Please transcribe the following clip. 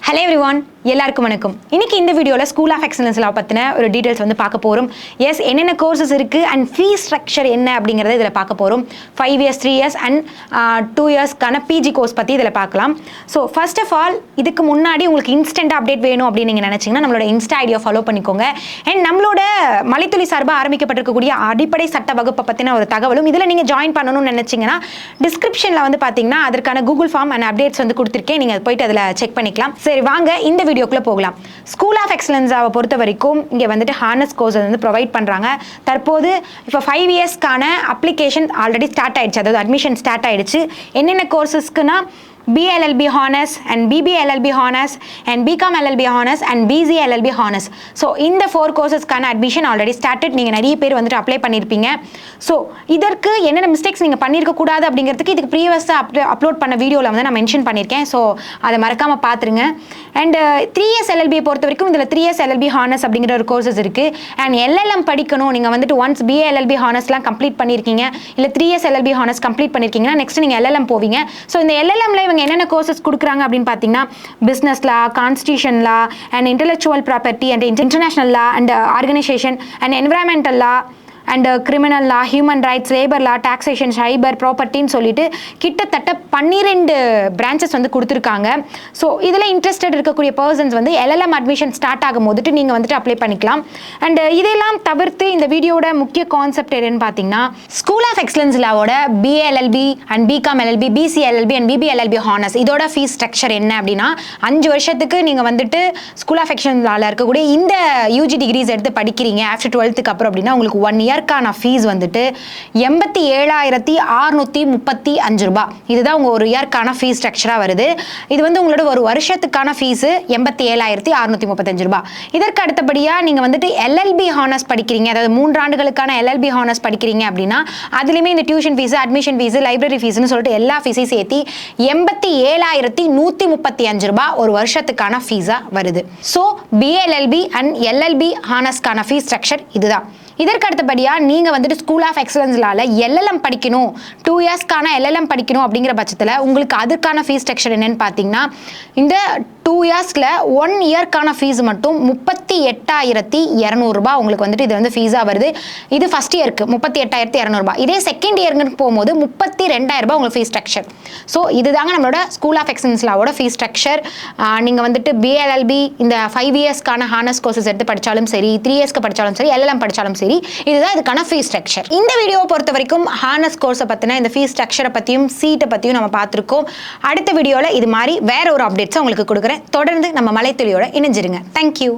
Hello every one எல்லாருக்கும் வணக்கம். இன்னைக்கு இந்த வீடியோவில் ஸ்கூல் ஆஃப் எக்ஸலன்ஸில் பற்றின ஒரு டீட்டெயில்ஸ் வந்து பார்க்க போகிறோம் எஸ் என்னென்ன கோர்சஸ் இருக்குது அண்ட் ஃபீஸ் ஸ்ட்ரக்சர் என்ன அப்படிங்கிறத இதில் பார்க்க போகிறோம் five years three years and two இயர்ஸ்க்கான PG course பற்றி இதில் பார்க்கலாம். ஸோ ஃபர்ஸ்ட் ஆஃப் ஆல் இதுக்கு முன்னாடி உங்களுக்கு இன்ஸ்டன்ட் அப்டேட் வேணும் அப்படின்னு நீங்கள் நினச்சிங்கன்னா நம்மளோட இன்ஸ்டா ஐடியா ஃபாலோ பண்ணிக்கோங்க. அண்ட் நம்மளோட மலைத்துளி சார்பாக ஆரம்பிக்கப்பட்டிருக்கக்கூடிய அடிப்படை சட்ட வகுப்பை பற்றின ஒரு தகவலும் இதில் நீங்கள் ஜாயின் பண்ணணும்னு நினச்சிங்கன்னா டிஸ்கிரிப்ஷனில் வந்து பார்த்தீங்கன்னா அதற்கான கூகுள் ஃபார்ம் அண்ட் அப்டேட்ஸ் வந்து கொடுத்துருக்கேன். நீங்கள் போயிட்டு அதில் செக் பண்ணிக்கலாம். சரி வாங்க இந்த வீடியோக்குள்ளே போகலாம். ஸ்கூல் ஆஃப் எக்ஸலன்ஸாவை பொறுத்த வரைக்கும் இங்கே வந்துட்டு ஹார்னஸ் கோர்ஸ் வந்து ப்ரொவைட் பண்ணுறாங்க தற்போது இப்போ ஃபைவ் இயர்ஸ்க்கான அப்ளிகேஷன் ஆல்ரெடி ஸ்டார்ட் ஆயிடுச்சு. அதாவது அட்மிஷன் ஸ்டார்ட் ஆயிடுச்சு. என்னென்ன BLLB BLLB honours and BBLLB honours and BCom LLB honours and LLB honours so இந்த ஃபோர் கோர்சஸ்க்கான அட்மிஷன் ஆல்ரெடி ஸ்டார்டட் நீங்கள் நிறைய பேர் வந்துட்டு அப்ளை பண்ணியிருப்பீங்க ஸோ இதற்கு என்னென்ன மிஸ்டேக்ஸ் நீங்கள் பண்ணியிருக்க கூடாது அப்படிங்கிறதுக்கு இதுக்கு ப்ரீவியஸாக அப் அப்லோட் பண்ண வீடியோவில் வந்து நான் மென்ஷன் பண்ணியிருக்கேன் ஸோ அதை மறக்காமல் பார்த்துருங்க அண்ட் த்ரீ இயர்ஸ் எல்எல்பியை பொறுத்த வரைக்கும் இதில் த்ரீ இயர்ஸ் எல்எல்பி ஹானர்ஸ் அப்படிங்கிற ஒரு கோர்சஸ் இருக்குது அண்ட் எல்எல்எம் படிக்கணும் நீங்கள் வந்துட்டு ஒன்ஸ் பிஎல்எல்பி ஹானர்ஸ்லாம் கம்ப்ளீட் பண்ணியிருக்கீங்க இல்லை three years LLB honours complete பண்ணியிருக்கீங்கன்னா next நீங்கள் எல்எல்எம் போவீங்க ஸோ இந்த எல்எல்எம்ல இவங்க என்னென்ன கோர்சஸ் கொடுக்குறாங்க அப்படின்னு பார்த்தீங்கன்னா business law constitution law and intellectual property and international law and organisation and environmental law and criminal law human rights labour law taxation cyber ப்ராப்பர்ட்டின்னு சொல்லிட்டு கிட்டத்தட்ட பன்னிரெண்டு பிரான்ச்சஸ் வந்து கொடுத்துருக்காங்க. ஸோ இதில் இன்ட்ரெஸ்டட் இருக்கக்கூடிய பர்சன்ஸ் வந்து எல்எல்எம் அட்மிஷன் ஸ்டார்ட் ஆகும் போதுட்டு நீங்கள் வந்துட்டு அப்ளை பண்ணிக்கலாம். அண்ட் uh, இதெல்லாம் தவிர்த்து இந்த வீடியோட முக்கிய கான்செப்ட் என்னன்னு பார்த்தீங்கன்னா school of excellence லாவோட BALLB and BCom LLB BCLLB and BBLLB honours இதோட ஃபீஸ் ஸ்ட்ரக்சர் என்ன அப்படின்னா அஞ்சு வருஷத்துக்கு நீங்கள் வந்துட்டு ஸ்கூல் ஆஃப் எக்ஸலன்ஸ் லாவில் இருக்கக்கூடிய இந்த யூஜி டிகிரிஸ் எடுத்து படிக்கிறீங்க. ஆஃப்டர் டுவெல்த்துக்கு அப்புறம் அப்படின்னா உங்களுக்கு ஒன் இயர் இயர்க்கான ஃபீஸ் வந்துட்டு எண்பத்தி ஏழாயிரத்தி அறுநூற்றி முப்பத்தி அஞ்சு ரூபாய். இதுதான் உங்கள் ஒரு இயர்க்கான ஃபீஸ் ஸ்ட்ரக்சராக வருது. இது வந்து உங்களோட ஒரு வருஷத்துக்கான ஃபீஸு எண்பத்தி ஏழாயிரத்தி அறுநூற்றி முப்பத்தஞ்சு ரூபாய். இதற்கு அடுத்தபடியாக நீங்கள் வந்துட்டு எல்எல்பி ஹானர்ஸ் படிக்கிறீங்க. அதாவது மூன்று ஆண்டுகளுக்கான எல்எல்பி ஹானர்ஸ் படிக்கிறீங்க அப்படின்னா அதுலேயுமே இந்த tuition fees admission fees library ஃபீஸ்னு சொல்லிட்டு எல்லா ஃபீஸையும் சேர்த்து எண்பத்தி ஏழாயிரத்தி நூற்றி முப்பத்தி அஞ்சு ரூபாய் ஒரு வருஷத்துக்கான ஃபீஸாக வருது. ஸோ பிஎல்எல்பி அண்ட் எல்எல்பி ஹானர்ஸ்க்கான ஃபீஸ் ஸ்ட்ரக்சர் இதுதான். இதற்கு அடுத்தபடியாக நீங்கள் வந்துட்டு ஸ்கூல் ஆஃப் எக்ஸலன்ஸ்லால எல்எல்எம் படிக்கணும். டூ இயர்ஸ்க்கான எல்எல்எம் படிக்கணும் அப்படிங்கிற பட்சத்தில் உங்களுக்கு அதுக்கான ஃபீஸ் ஸ்ட்ரக்சர் என்னென்னு பார்த்தீங்கன்னா இந்த டூ இயர்ஸில் ஒன் இயர்க்கான ஃபீஸ் மட்டும் முப்பத்தி எட்டாயிரத்தி இரநூறுபா. உங்களுக்கு வந்துட்டு இது வந்து ஃபீஸாக வருது. இது ஃபஸ்ட் இயருக்கு முப்பத்தி எட்டாயிரத்தி இரநூறுபா. இதே செகண்ட் இயருக்கு போகும்போது முப்பத்தி ரெண்டாயிரரூபா உங்களுக்கு ஃபீஸ் ஸ்ட்ரக்சர் ஸோ இதுதாங்க நம்மளோட ஸ்கூல் ஆஃப் எக்ஸலன்ஸ்லாவோட ஃபீஸ் ஸ்ட்ரக்சர் நீங்கள் வந்துட்டு பிஎல்எல்பி இந்த ஃபைவ் இயர்ஸ்க்கான ஹானஸ் கோர்சஸ் எடுத்து படித்தாலும் சரி த்ரீ இயர்ஸ்க்கு படித்தாலும் சரி எல்எல்எம் படித்தாலும் சரி இதுதான் இதுக்கான ஃபீஸ் ஸ்ட்ரக்சர் இந்த வீடியோவை பொறுத்த வரைக்கும் ஹானஸ் கோர்ஸை பற்றின இந்த ஃபீஸ் ஸ்ட்ரக்சரை பற்றியும் சீட்டை பற்றியும் நம்ம பார்த்துருக்கோம். அடுத்த வீடியோவில் இது மாதிரி வேற ஒரு அப்டேட்ஸை உங்களுக்கு கொடுக்குறேன். தொடர்ந்து நம்ம மலைத்துளியோட இணைஞ்சிருங்க. தேங்க்யூ